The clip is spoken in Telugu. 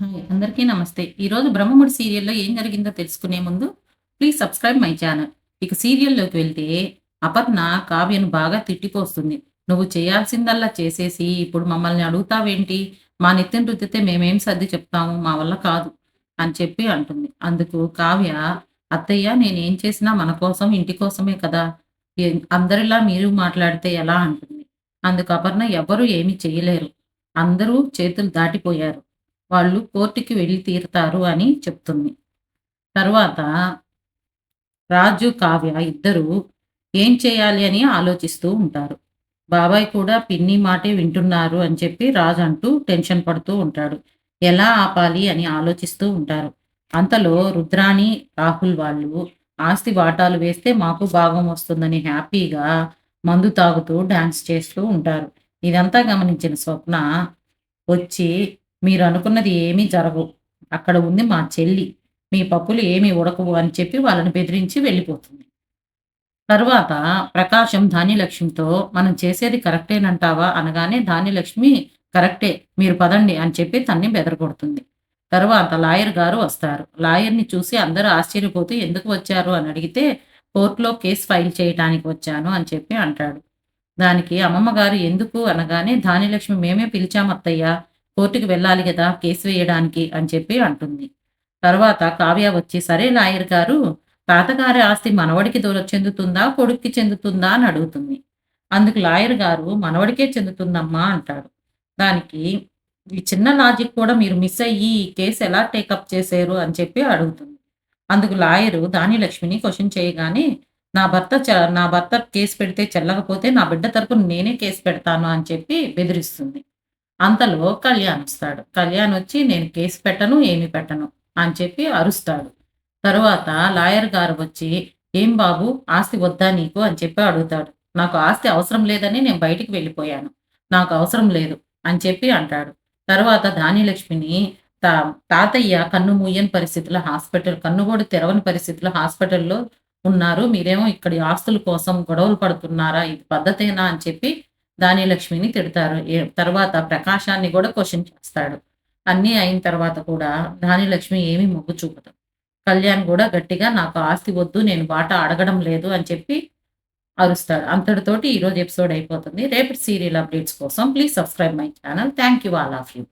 హాయ్ అందరికీ నమస్తే. ఈరోజు బ్రహ్మముడి సీరియల్లో ఏం జరిగిందో తెలుసుకునే ముందు ప్లీజ్ సబ్స్క్రైబ్ మై ఛానల్ ఇక సీరియల్లోకి వెళ్తే అపర్ణ కావ్యను బాగా తిట్టిపోస్తుంది. నువ్వు చేయాల్సిందల్లా చేసేసి ఇప్పుడు మమ్మల్ని అడుగుతావేంటి? మా నెత్తిన రుద్దితే మేమేం సర్ది చెప్తాము? మా వల్ల కాదు అని చెప్పి అంటుంది. అందుకు కావ్య అత్తయ్య నేనేం చేసినా మన కోసం ఇంటి కోసమే కదా. అందరిలా మీరు మాట్లాడితే ఎలా? అంటుంది. అందుకు అపర్ణ ఎవరు ఏమీ చేయలేరు. అందరూ చేతులు దాటిపోయారు. వాళ్ళు కోర్టుకి వెళ్ళి తీరుతారు అని చెప్తుంది. తర్వాత రాజు కావ్య ఇద్దరు ఏం చేయాలి అని ఆలోచిస్తూ ఉంటారు. బాబాయ్ కూడా పిన్ని మాటే వింటున్నారు అని చెప్పి రాజు అంటూ టెన్షన్ పడుతూ ఉంటాడు. ఎలా ఆపాలి అని ఆలోచిస్తూ ఉంటారు. అంతలో రుద్రాణి రాహుల్ వాళ్ళు ఆస్తి వాటాలు వేస్తే మాకు భాగం వస్తుందని హ్యాపీగా మందు తాగుతూ డాన్స్ చేస్తూ ఉంటారు. ఇదంతా గమనించిన స్వప్న వచ్చి మీరు అనుకున్నది ఏమీ జరగవు. అక్కడ ఉంది మా చెల్లి. మీ పప్పులు ఏమీ ఉడకవు అని చెప్పి వాళ్ళని బెదిరించి వెళ్ళిపోతుంది. తర్వాత ప్రకాశం ధాన్యలక్ష్మితో మనం చేసేది కరెక్టేనంటావా? అనగానే ధాన్యలక్ష్మి కరెక్టే. మీరు పదండి అని చెప్పి తన్ని బెదరగొడుతుంది. తర్వాత లాయర్ గారు వస్తారు. లాయర్ని చూసి అందరూ ఆశ్చర్యపోతూ ఎందుకు వచ్చారు? అని అడిగితే కోర్టులో కేసు ఫైల్ చేయడానికి వచ్చాను అని చెప్పి అంటాడు. దానికి అమ్మమ్మ గారు ఎందుకు? అనగానే ధాన్యలక్ష్మి మేమే పిలిచాం అత్తయ్య కోర్టుకి వెళ్ళాలి కదా కేసు వేయడానికి అని చెప్పి అంటుంది. తర్వాత కావ్య వచ్చి సరే లాయర్ గారు తాతగారి ఆస్తి మనవడికి దూర చెందుతుందా కొడుక్కి చెందుతుందా అని అడుగుతుంది. అందుకు లాయర్ గారు మనవడికే చెందుతుందమ్మా అంటాడు. దానికి ఈ చిన్న లాజిక్ కూడా మీరు మిస్ అయ్యి ఈ కేసు ఎలా టేకప్ చేశారు అని చెప్పి అడుగుతుంది. అందుకు లాయరు దానిలక్ష్మిని క్వశ్చన్ చేయగానే నా భర్త చ- నా భర్త కేసు పెడితే చెల్లకపోతే నా బిడ్డ తరపున నేనే కేసు పెడతాను అని చెప్పి బెదిరిస్తుంది. అంతలో కళ్యాణ్ వస్తాడు. కళ్యాణ్ వచ్చి నేను కేసు పెట్టను ఏమి పెట్టను అని చెప్పి అరుస్తాడు. తరువాత లాయర్ గారు వచ్చి ఏం బాబు ఆస్తి వద్దా నీకు? అని చెప్పి అడుగుతాడు. నాకు ఆస్తి అవసరం లేదని నేను బయటికి వెళ్ళిపోయాను. నాకు అవసరం లేదు అని చెప్పి అంటాడు. తర్వాత ధాన్యలక్ష్మిని తా తాతయ్య కన్ను మూయని పరిస్థితిలో హాస్పిటల్ కన్ను కూడా తెరవని పరిస్థితిలో హాస్పిటల్లో ఉన్నారు. మీరేమో ఇక్కడి ఆస్తుల కోసం గొడవలు పడుతున్నారా? ఇది పద్ధతేనా? అని చెప్పి ధాన్యలక్ష్మిని తిడతారు. తర్వాత ప్రకాశాన్ని కూడా క్వశ్చన్ చేస్తాడు. అన్నీ అయిన తర్వాత కూడా ధాన్యలక్ష్మి ఏమీ మొగ్గు చూపదు. కళ్యాణ్ కూడా గట్టిగా నాకు ఆస్తి వద్దు నేను బాట అడగడం లేదు అని చెప్పి అరుస్తాడు. అంతటితోటి ఈరోజు ఎపిసోడ్ అయిపోతుంది. రేపటి సీరియల్ అప్డేట్స్ కోసం please subscribe my channel. Thank you all of you.